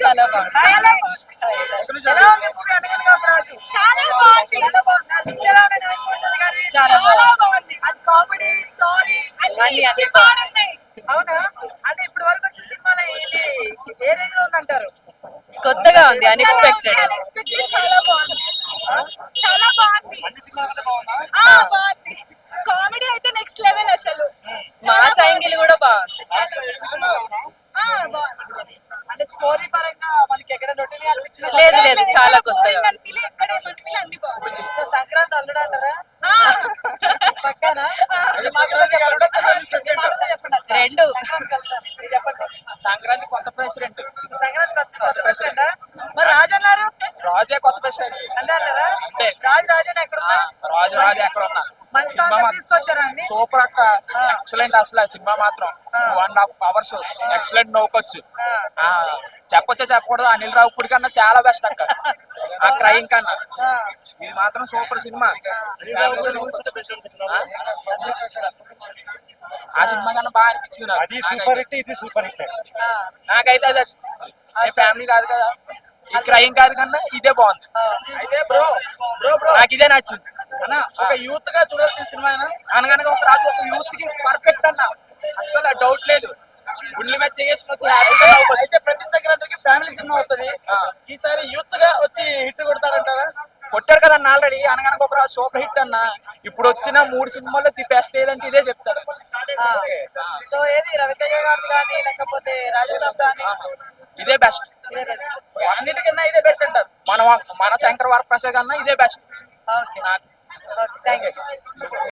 చాలా బాగుంది చాలా బాగుంది. చాలా బాగుంది చాలా బాగుంది అది కామెడీ స్టోరీ అన్ని బాగున్నాయి అవునా అంటే ఇప్పుడు వరకు వచ్చే సినిమాలో ఇది ఏ రేంజ్లో ఉందంటారు కొత్తగా ఉంది అన్ఎక్స్పెక్టెడ్ చాలా బాగుంది ఆ, బాగుంది కామెడీ అయితే నెక్స్ట్ లెవెల్ అసలు మా సైంగిల్ కూడా బాగుంది ఆ, బాగుంది అంటే స్టోరీ పరంగా మనకి ఎక్కడ రొటీన్ అనిపించింది లేదు, లేదు, చాలా కొత్తగా. సో సంక్రాంతి అల్లుడు అంటారా రెండు. సంక్రాంతి కొత్త ప్రెసిడెంట్. సంక్రాంతి కొత్త కొత్త ప్రెసిడెంట్? మరి రాజు అన్నారు? రాజే కొత్త ప్రెసిడెంట్. రాజు రాజు ఎక్కడ రాజు రాజు ఎక్కడ ఉన్నా సూపర్ అక్క. ఎక్సలెంట్ అసలు ఆ సినిమా మాత్రం. Two and half hours excellent నవ్వుకోవచ్చు. ఆ, చెప్పొచ్చా చెప్పకూడదు? అనిల్ రావు పుడి కన్నా చాలా బెస్ట్ అక్క. ఆ క్రైమ్ కన్నా. ఇది మాత్రం సూపర్ సినిమా. ఆ? సినిమా కన్నా బాగా అనిపించింది నాకు. అది సూపర్ హిట్ ఇది సూపర్ హిట్. నాకైతే అది ఏ ఫ్యామిలీ కాదు కదా. ఈ క్రైమ్ కాదు కన్నా ఇదే బాగుంది. నాకు ఇదే నచ్చింది. ఒక యూత్గా చూడాల్సిన సినిమా అయినా అనగనగా ఒక రాజు ఒక యూత్కి పర్ఫెక్ట్ అన్న అస్సలు డౌట్ లేదు. గుండెల మీద చేసుకొచ్చి హ్యాపీగా అయితే ప్రతి సంక్రాంతికి ఫ్యామిలీ సినిమా వస్తది. ఈసారి యూత్గా వచ్చి హిట్ కొడతాడంటారా? కొట్టారు కదా అన్న ఆల్రెడీ అనగనగా ఒక రాజు సూపర్ హిట్ అన్న. ఇప్పుడు వచ్చిన మూడు సినిమాల్లో ది బెస్ట్ ఏదంటే ఇదే చెప్తాడు. ఆ. సో ఏది? రవితేజ గారిది కానీ లేకపోతే రాజసాబ్ కానీ? ఇదే బెస్ట్. అన్నిటికన్నా ఇదే బెస్ట్ అంటారు. మన మన శంకర్ వరప్రసాద్ కన్నా ఇదే బెస్ట్ ఓకే. నాకు Thank you.